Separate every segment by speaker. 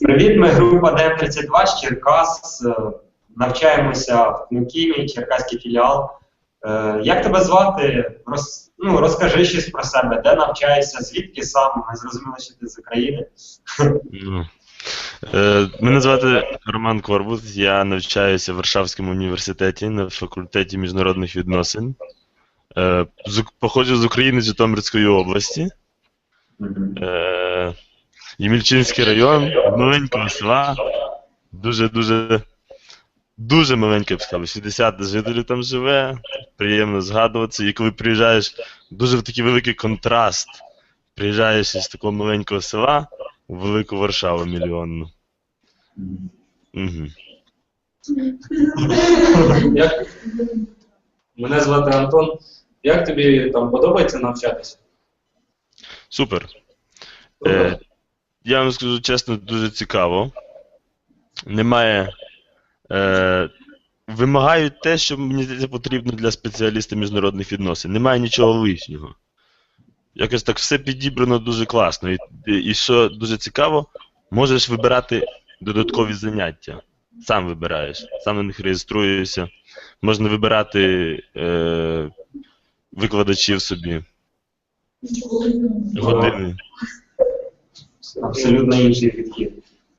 Speaker 1: Привіт, ми група ДМ32 з Черкас. Е, Навчаємося в Кнукімі, Черкаський філіал. Е, Як тебе звати? Роз, ну, розкажи щось про себе, де навчаєшся, звідки сам? Ми зрозуміли, що ти з України.
Speaker 2: Ну, е, Мене звати Роман Корбут, я навчаюся в Варшавському університеті на факультеті міжнародних відносин. Походжу з України з Житомирської області. Е, Ємільчинський район, маленького села. Дуже-дуже. Дуже маленьке, я б сказав, 60 жителів там живе, приємно згадуватися. І коли приїжджаєш, дуже такий великий контраст. Приїжджаєш із такого маленького села у велику Варшаву мільйонну. Угу.
Speaker 3: Як... Мене звати Антон. Як тобі там подобається навчатися?
Speaker 2: Супер. Е, я вам скажу чесно, дуже цікаво. Немає. Е, вимагають те, що мені здається потрібно для спеціаліста міжнародних відносин. Немає нічого лишнього. Якось так все підібрано дуже класно. І, і, що дуже цікаво, можеш вибирати додаткові заняття. Сам вибираєш, сам на них реєструєшся. Можна вибирати е, викладачів собі. Години.
Speaker 1: Абсолютно інший підхід.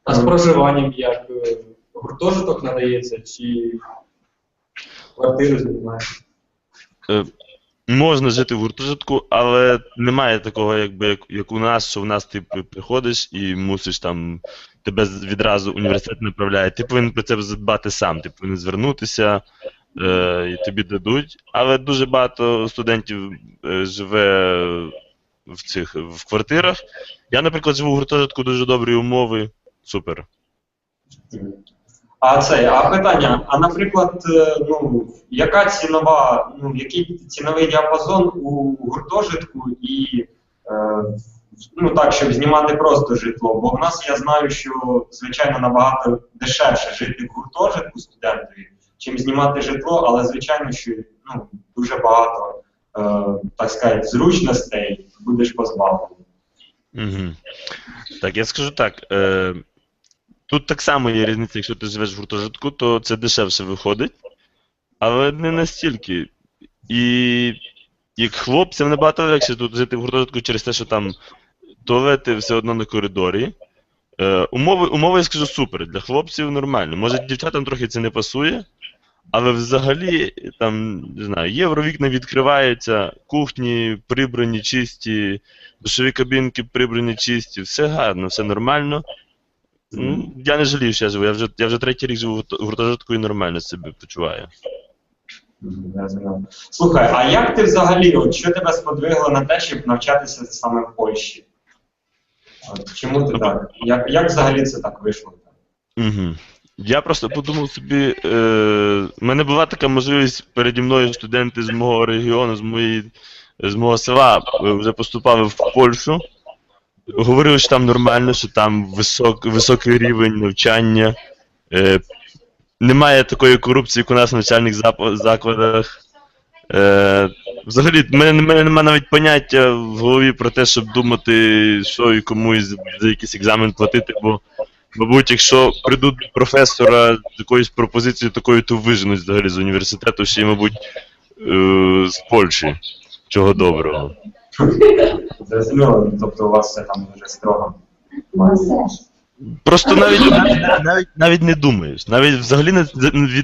Speaker 3: А з проживанням як е, гуртожиток надається чи квартиру знімаєш?
Speaker 2: Е, Можна жити в гуртожитку, але немає такого, якби як, як у нас, що в нас ти приходиш і мусиш там тебе відразу університет направляє. Ти повинен про це задбати сам. Ти повинен звернутися е, і тобі дадуть. Але дуже багато студентів е, живе в цих в квартирах. Я, наприклад, живу в гуртожитку дуже добрі умови. Супер.
Speaker 1: А це, а питання, а наприклад, е, ну, яка цінова, ну, який ціновий діапазон у гуртожитку і е, ну так, щоб знімати просто житло? Бо в нас я знаю, що звичайно набагато дешевше жити в гуртожитку студентові, чим знімати житло, але звичайно, що ну, дуже багато, е, так сказати, зручностей будеш позбавлений.
Speaker 2: Угу. Так, я скажу так. Е, тут так само є різниця, якщо ти живеш в гуртожитку, то це дешевше виходить, але не настільки. І як хлопцям набагато легше тут жити в гуртожитку через те, що там туалети все одно на коридорі. Е, умови, умови, я скажу, супер. Для хлопців нормально. Може, дівчатам трохи це не пасує, але взагалі, там, не знаю, євровікна відкриваються, кухні прибрані, чисті, душові кабінки прибрані чисті, все гарно, все нормально. Ну, я не жалію, що я живу. Я вже, я вже третій рік живу в гурто- гуртожитку і нормально себе почуваю.
Speaker 1: Слухай, а як ти взагалі, от що тебе сподвигло на те, щоб навчатися саме в Польщі? От, чому ти так? Як, як взагалі це так вийшло?
Speaker 2: Угу. Я просто подумав собі, е, в мене була така можливість переді мною студенти з мого регіону, з, моєї, з мого села е, вже поступали в Польщу. Говорили, що там нормально, що там висок, високий рівень навчання. Е, немає такої корупції, як у нас в навчальних закладах. Е, взагалі, в мене, в мене немає навіть поняття в голові про те, щоб думати, що і кому за, за якийсь екзамен платити, бо Мабуть, якщо прийдуть до професора з якоюсь пропозицією такою, то виженуть взагалі з університету, ще й, мабуть, е, з Польщі. Чого доброго.
Speaker 1: Зрозуміло, тобто у вас все там дуже строго.
Speaker 2: Просто навіть, навіть, навіть, навіть не думаєш. Навіть взагалі не,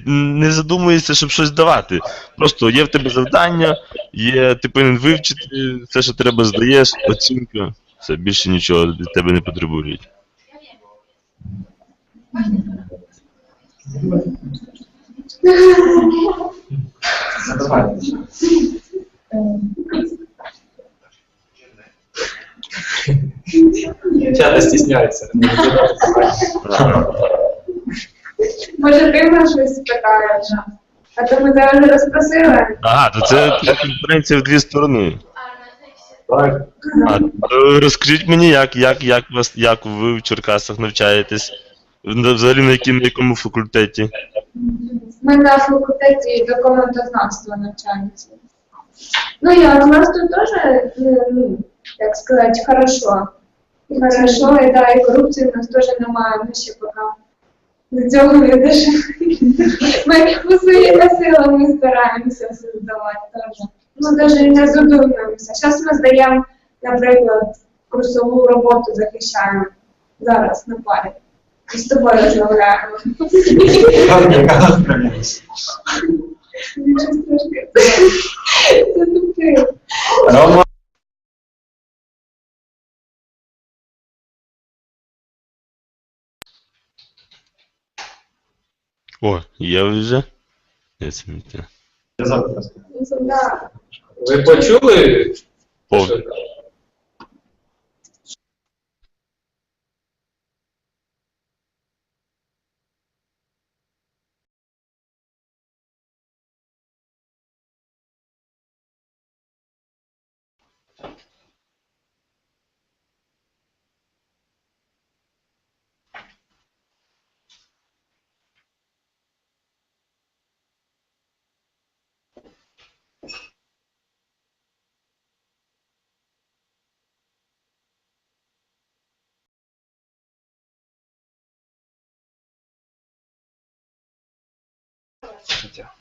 Speaker 2: не задумуєшся, щоб щось давати. Просто є в тебе завдання, є, ти повинен вивчити, все, що треба, здаєш, оцінка. Все, більше нічого від тебе не потребують.
Speaker 3: Задавати питання.
Speaker 4: Може, ти мене щось спитаєш? А то ми зараз не розпросили.
Speaker 2: Ага, то це, це конференція в дві сторони.
Speaker 3: Так.
Speaker 2: А, то розкажіть мені, як, як, як, вас, як ви в Черкасах навчаєтесь? Взагалі на, яким, на якому факультеті?
Speaker 4: Ми на факультеті документознавства навчаємося. Ну як, у нас тут теж, ну, ну, як сказати, хорошо. Хорошо, і да, і корупції в нас теж немає, ми ще поки до цього не дійшли. Ми ми своїми силами стараємося создавати теж. Ну, навіть не задумуємося. Зараз ми здаємо, наприклад, курсову роботу захищаємо зараз на парі. І з тобою розмовляємо.
Speaker 1: Яка насправляється.
Speaker 4: Нічого страшного. Це тупи.
Speaker 1: Рома,
Speaker 2: О, є вже. Ні, це не те.
Speaker 1: я завтра скажу.
Speaker 4: Да.
Speaker 3: Ви почули?
Speaker 2: О,
Speaker 3: 진짜.